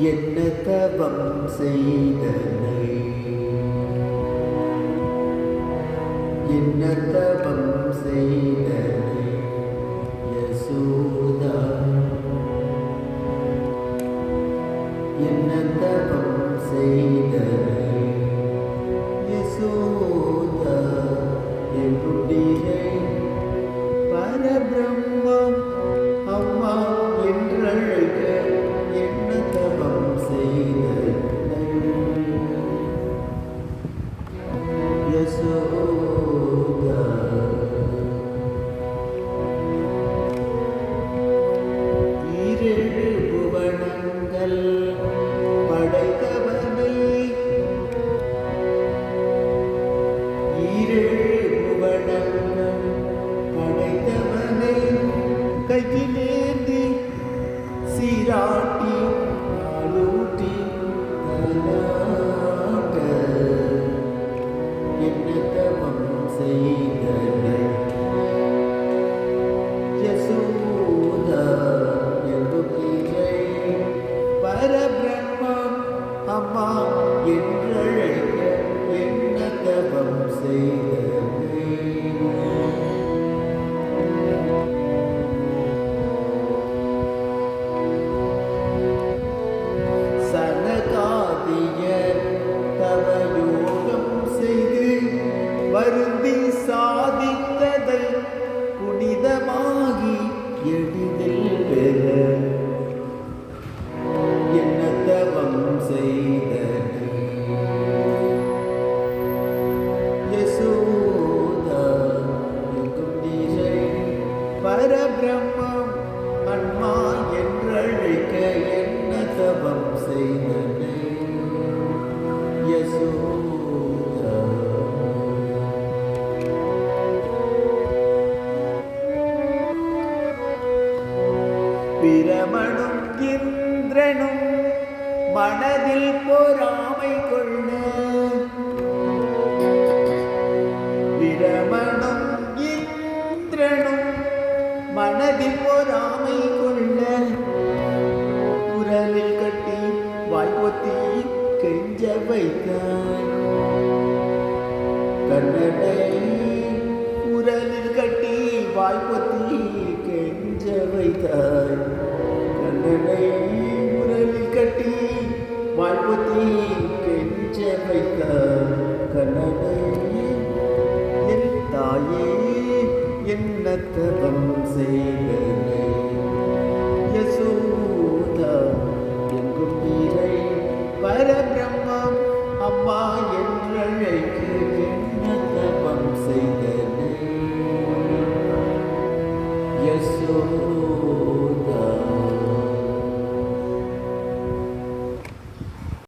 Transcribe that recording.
என்ன தவம் செய்தனை? என்ன தவம் செய்தனை? யசோதா. என்ன தவம் செய்தனை? யசோதா என்னுடைய பரபிரம்மம் அம்மா என்றழைக்க என்ன தவம் செய்தனை யசோதா கையிலேந்தி சீராட்டி ஆளூட்டி தாலாட்ட என்ன தவம் செய்தனை யசோதா என்புகிறை பரபிரம்மம் அம்மா என்றழைக்க என்ன தவம் செய்தனை எளிதில் பெற என்ன தவம் செய்தனை யசோதா எங்கும் பிரமணும் இந்திரனும் மனதில் பொறாமை கொள்ளு. பிரமணும் இந்திரனும் மனதில் பொறாமை கொள்ள. உரலில் கட்டி வாய்ப்பொத்தி கெஞ்ச வைத்தான் கண்ணனை உரலில் கட்டி வாய்ப்பத்தி வைத்தாய் கண்ணனை உறவில் கட்டி வாய்ப்பொத்தி கெஞ்ச வைத்தாய் கண்ணனை என் தாயே என்ன தவம் செய்தனை? Oh.